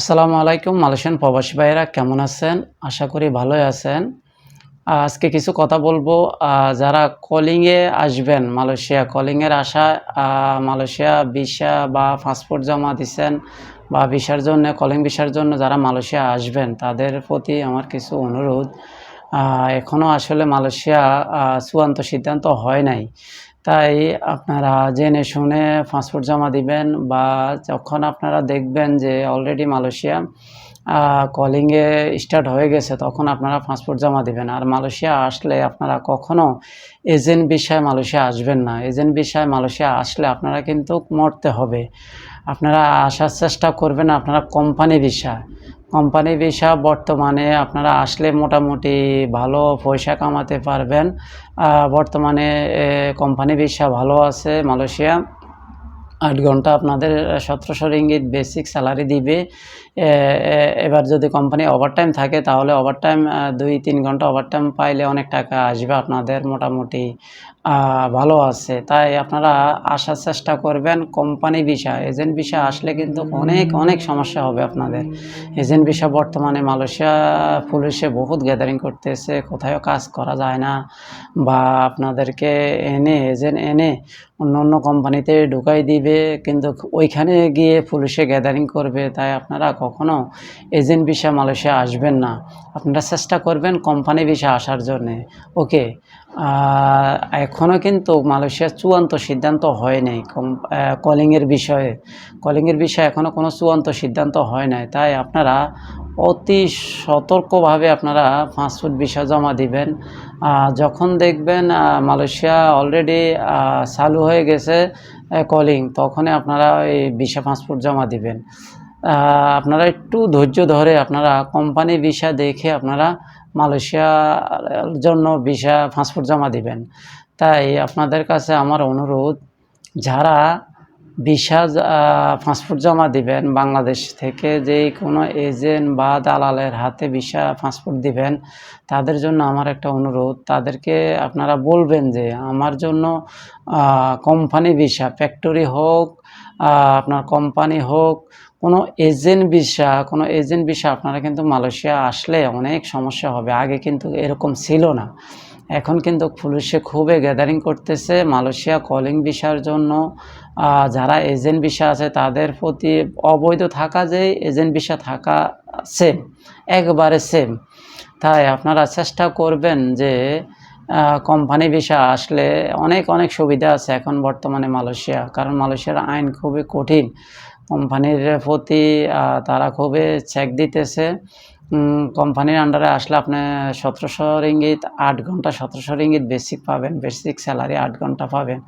আসসালামু আলাইকুম, মালয়েশিয়ান প্রবাসী ভাইয়েরা, কেমন আছেন? আশা করি ভালোই আছেন। আজকে কিছু কথা বলব। যারা কলিংয়ে আসবেন মালয়েশিয়া কলিংয়ের আশা মালয়েশিয়া ভিসা বা পাসপোর্ট জমা দিচ্ছেন বা ভিসার জন্য কলিং ভিসার জন্য যারা মালয়েশিয়া আসবেন, তাদের প্রতি আমার কিছু অনুরোধ। এখনও আসলে মালয়েশিয়া চূড়ান্ত সিদ্ধান্ত হয় নাই। তাই আপনারা জেনে শুনে পাসপোর্ট জমা দিবেন বা যখন আপনারা দেখবেন যে অলরেডি মালয়েশিয়া কলিংয়ে স্টার্ট হয়ে গেছে, তখন আপনারা পাসপোর্ট জমা দিবেন। আর মালয়েশিয়া আসলে আপনারা কখনো এজেন্ট বিষয়ে মালয়েশিয়া আসবেন না। এজেন্ট বিষয়ে মালয়েশিয়া আসলে আপনারা কিন্তু মরতে হবে। আপনারা আসার চেষ্টা করবেন আপনারা কোম্পানি ভিসা কোম্পানি ভিসা বর্তমানে আপনারা আসলে মোটামুটি ভালো পয়সা কামাতে পারবেন। বর্তমানে কোম্পানি ভিসা ভালো আছে মালয়েশিয়া। আট ঘণ্টা আপনাদের সতেরোশো রিঙ্গিত বেসিক স্যালারি দিবে। এবার যদি কোম্পানি ওভারটাইম থাকে, তাহলে ওভারটাইম দুই, তিন ঘণ্টা ওভারটাইম পাইলে অনেক টাকা আসবে আপনাদের মোটামুটি। ভালো আছে। তাই আপনারা আসার চেষ্টা করবেন কোম্পানি ভিসা। এজেন্ট ভিসা আসলে কিন্তু অনেক অনেক সমস্যা হবে আপনাদের। এজেন্ট ভিসা বর্তমানে মালয়েশিয়া পুলিশে বহুত গ্যাদারিং করতেছে কোথাও কাজ করা যায় না বা আপনাদেরকে এনে এজেন্ট এনে অন্য অন্য কোম্পানিতে ঢুকাই দিবে কিন্তু ওইখানে গিয়ে পুলিশে গ্যাদারিং করবে। তাই আপনারা কখনো এজেন্ট ভিসা মালয়েশিয়া আসবেন না। আপনারা চেষ্টা করবেন কোম্পানি ভিসা আসার জন্যে। ওকে এখনও কিন্তু মালয়েশিয়ার চূড়ান্ত সিদ্ধান্ত হয় নাই। কলিংয়ের বিষয়ে কলিংয়ের বিষয়ে এখনও কোনো চূড়ান্ত সিদ্ধান্ত হয় নাই। তাই আপনারা অতি সতর্কভাবে আপনারা পাসপোর্ট ভিসা জমা দিবেন। যখন দেখবেন মালয়েশিয়া অলরেডি চালু হয়ে গেছে কলিং, তখনই আপনারা এই ভিসা পাসপোর্ট জমা দিবেন। আপনারা একটু ধৈর্য ধরে আপনারা কোম্পানি ভিসা দেখে আপনারা মালয়েশিয়ার জন্য ভিসা পাসপোর্ট জমা দিবেন। তাই আপনাদের কাছে আমার অনুরোধ যারা ভিসা পাসপোর্ট জমা দিবেন বাংলাদেশ থেকে যে কোনো এজেন্ট বা দালালের হাতে ভিসা পাসপোর্ট দিবেন, তাদের জন্য আমার একটা অনুরোধ। তাদেরকে আপনারা বলবেন যে, আমার জন্য কোম্পানি ভিসা ফ্যাক্টরি হোক আপনার কোম্পানি হোক, কোনো এজেন্ট ভিসা কোনো এজেন্ট ভিসা আপনারা কিন্তু মালয়েশিয়া আসলে অনেক সমস্যা হবে। আগে কিন্তু এরকম ছিল না। এখন কিন্তু পুলিশে খুবই গ্যাদারিং করতেছে, মালয়েশিয়া কলিং ভিসার জন্য। যারা এজেন্ট ভিসা আছে, তাদের প্রতি অবৈধ থাকা যে এজেন্ট ভিসা থাকা সেম একবারে সেম তাই আপনারা চেষ্টা করবেন যে কোম্পানি ভিসা আসলে অনেক অনেক সুবিধা আছে এখন বর্তমানে মালয়েশিয়া, কারণ মালয়েশিয়ার আইন খুবই কঠিন। কোম্পানির প্রতি তারা খুবই চেক দিতেছে। কোম্পানির আন্ডারে আসলে আপনি সতেরোশো রিঙ্গিত আট ঘণ্টা সতেরোশো রিঙ্গিত বেসিক পাবেন। বেসিক স্যালারি আট ঘণ্টা পাবেন।